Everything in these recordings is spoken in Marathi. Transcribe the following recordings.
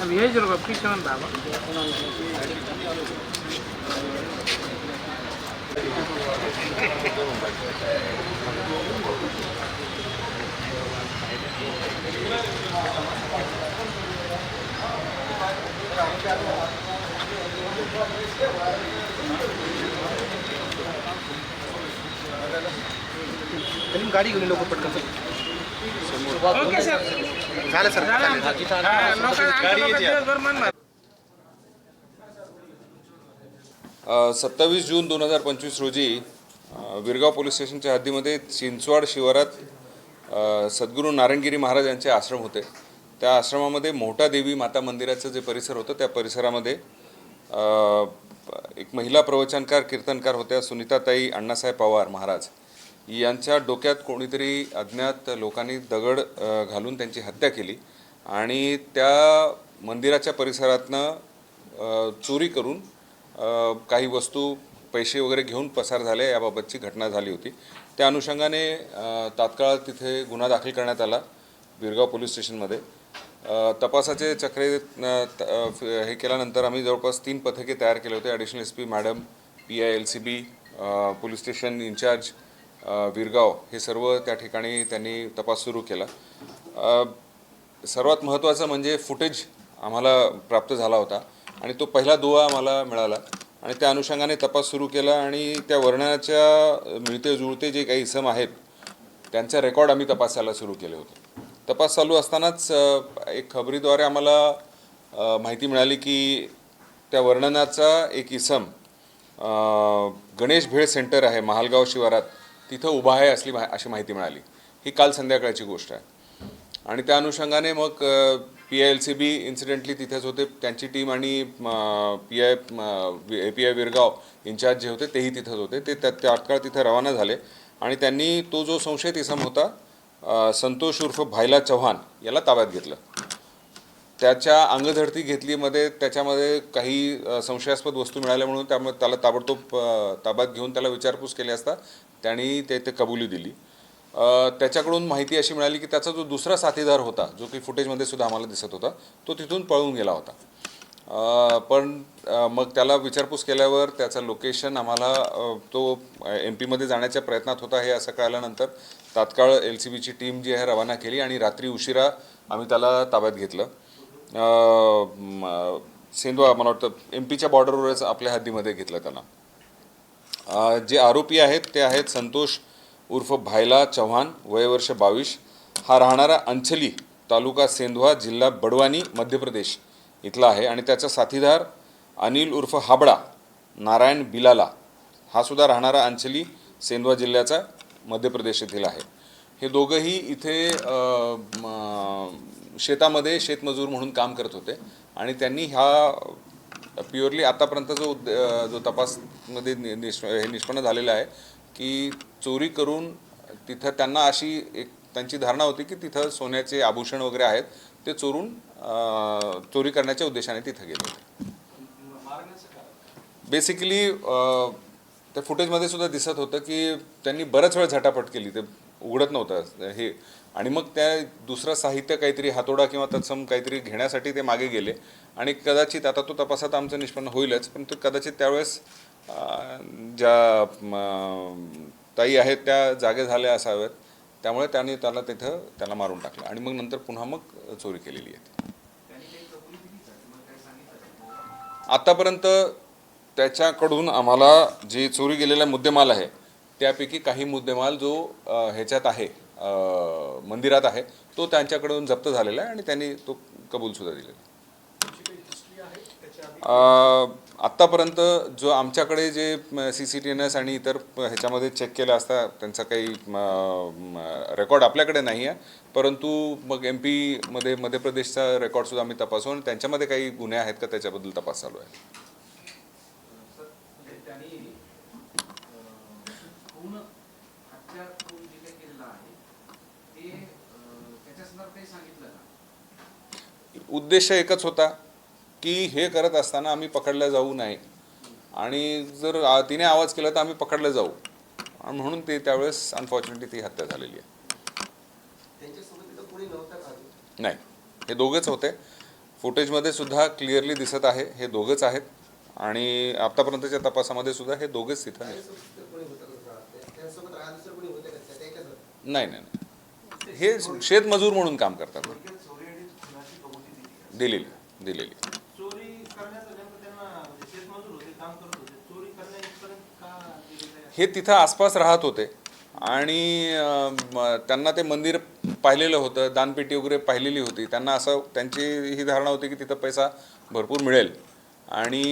अब यही जरूर पीछे में बाबा गाडी घेऊन लोक पटकन ओके सर. झालं सर. झालं. आमचं. हा, लोकांना आमच्या लोकांना दिवसभर मन मार- सत्तावीस जून दोन हजार पंचवीस रोजी अ, विरगाव पोलीस स्टेशनच्या हद्दीमध्ये चिंचवाड शिवारात अ, सद्गुरू नारायणगिरी महाराज यांचे आश्रम होते. त्या आश्रमामध्ये मोठा देवी माता मंदिराचं जे परिसर होतं त्या परिसरामध्ये अ, एक महिला प्रवचनकार कीर्तनकार होत्या सुनीताताई अण्णासाहेब पवार महाराज. यांच्या डोक्यात कोणीतरी अज्ञात लोकांनी दगड घालून त्यांची हत्या केली आणि त्या मंदिराच्या परिसरातनं चोरी करून काही वस्तू पैसे वगैरे घेऊन पसार झाले याबाबतची घटना झाली होती. त्या अनुषंगाने तात्काळ तिथे गुन्हा दाखल करण्यात आला बिरगाव पोलीस स्टेशनमध्ये. तपासाचे चक्रे त- हे केल्यानंतर आम्ही जवळपास तीन पथके तयार केले होते. Additional S P madam P I L C B police station incharge Virgaon हे सर्व त्या ठिकाणी त्यांनी तपास सुरू केला. सर्वात महत्त्वाचं म्हणजे फुटेज आम्हाला प्राप्त झाला होता आणि तो पहिला दुवा आम्हाला मिळाला. आणि त्या अनुषंगाने तपास सुरू केला आणि त्या वर्णाच्या मिळते जुळते जे काही इसम आहेत त्यांचा रेकॉर्ड आम्ही तपासायला सुरू केले होते. तपास चालू असतानाच एक खबरीद्वारे आम्हाला माहिती मिळाली की त्या वर्णनाचा एक इसम गणेश भेळ सेंटर आहे महालगाव शिवारात. तिथं उभा आहे असली मा अशी माहिती मिळाली. ही काल संध्याकाळची गोष्ट आहे. आणि त्या अनुषंगाने मग P I L C B incidentally तिथेच होते. त्यांची टीम आणि P I A P I Virgaon in charge जे होते तेही तिथंच होते. ते त्या तात्काळ तिथे रवाना झाले. आणि त्यांनी तो जो संशयित इसम होता संतोष उर्फ भायला चव्हाण याला ताब्यात घेतलं. त्याच्या अंगझडती घेतलीमध्ये त्याच्यामध्ये काही संशयास्पद वस्तू मिळाल्या म्हणून त्यामुळे त्याला ताबडतोब ताब्यात घेऊन त्याला विचारपूस केली असता त्यांनी ते ते कबुली दिली. त्याच्याकडून माहिती अशी मिळाली की त्याचा जो दुसरा साथीदार होता जो की फुटेजमध्ये सुद्धा आम्हाला दिसत होता तो तिथून पळून गेला होता. पण मग त्याला विचारपूस केल्यावर त्याचं लोकेशन आम्हाला तो एम पीमध्ये जाण्याच्या प्रयत्नात होता हे असं कळल्यानंतर तात्काळ एल सी बीची टीम जी आहे रवाना केली आणि रात्री उशिरा आम्ही त्याला ताब्यात घेतलं. सेंधवा मला वाटतं एम पीच्या बॉर्डरवरच आपल्या हद्दीमध्ये घेतलं त्यांना. जे आरोपी आहेत ते आहेत संतोष उर्फ भायला चव्हाण वयवर्ष बावीस. हा राहणारा अंचली तालुका सेंधवा जिल्हा बडवानी मध्य प्रदेश इथला आहे. आणि त्याचा साथीदार अनिल उर्फ हाबडा नारायण बिलाला. हा सुद्धा राहणारा अंचली सेंधवा जिल्ह्याचा मध्य प्रदेश येथील आहे. हे दोघंही इथे शेतामध्ये शेतमजूर म्हणून काम करत होते. आणि त्यांनी ह्या प्युअरली आतापर्यंत जो उद जो तपासमध्ये नि- हे निष्पन्न झालेलं आहे की चोरी करून तिथं त्यांना अशी एक त्यांची धारणा होती की तिथं सोन्याचे आभूषण वगैरे आहेत ते चोरून चोरी करण्याच्या उद्देशाने तिथं गेले होते. बेसिकली त्या फुटेजमध्ये सुद्धा दिसत होतं की त्यांनी बराच वेळ झटापट केली. ते उघडत नव्हतं. हे आणि मग त्या दुसरं साहित्य काहीतरी हातोडा किंवा तत्सम काहीतरी घेण्यासाठी ते मागे गेले. आणि कदाचित आता तो तपासात आमचं निष्पन्न होईलच पण तो कदाचित त्यावेळेस ज्या ताई आहेत त्या जागे झाल्या असाव्यात. त्यामुळे त्याने त्याला तिथं त्याला मारून टाकलं. आणि मग नंतर पुन्हा मग चोरी केलेली आहे आतापर्यंत त्याच्याकडून आम्हाला जे चोरी गेलेला मुद्देमाल आहे त्यापैकी काही मुद्देमाल जो ह्याच्यात आहे मंदिरात आहे तो त्यांच्याकडून जप्त झालेला आहे आणि त्यांनी तो कबूलसुद्धा दिलेला आहे. आत्तापर्यंत जो आमच्याकडे जे C C T N S आणि इतर ह्याच्यामध्ये चेक केलं असता त्यांचा काही रेकॉर्ड आपल्याकडे नाही आहे परंतु मग एम पीमध्ये मध्य प्रदेशचा रेकॉर्डसुद्धा आम्ही तपासू आणि त्यांच्यामध्ये काही गुन्हे आहेत का त्याच्याबद्दल तपास चालू आहे त्यांनी खून हत्या खून जे काही केलेलं आहे ते अं, त्याच्या संदर्भात काही सांगितलं का उद्देश एकच होता की हे करत असताना आम्ही पकडल्या जाऊ नये. आणि जर तिने आवाज केला तर आम्ही पकडले जाऊ. आणि म्हणून ते त्यावेळेस अनफॉर्च्युनेटली ती हत्या झालेली आहे? नाही हे दोघंच होते. फुटेजमध्ये सुद्धा क्लिअरली दिसत आहे हे दोघंच आहेत. आणि आतापर्यंतच्या तपासामध्ये सुद्धा हे दोघेच तिथं? नाही नाही नाही. हे शेतमजूर म्हणून काम करतात. गेलेलं आहे? हे तिथं आसपास राहत होते. आणि त्यांना ते मंदिर पाहिलेलं होतं दानपेटी वगैरे पाहिलेली होती. त्यांना असं त्यांची ही धारणा होती की तिथं पैसा भरपूर मिळेल. आणि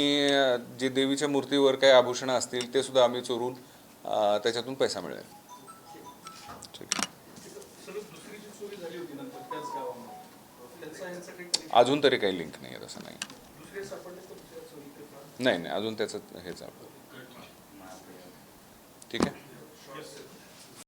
जे देवीच्या मूर्तीवर काही आभूषणं असतील ते सुद्धा आम्ही चोरून त्याच्यातून पैसा मिळेल. ठीक आहे. अजून तरी काही लिंक नाही आहे तसं नाही. नाही नाही अजून त्याचं हेच आपण ठीक आहे?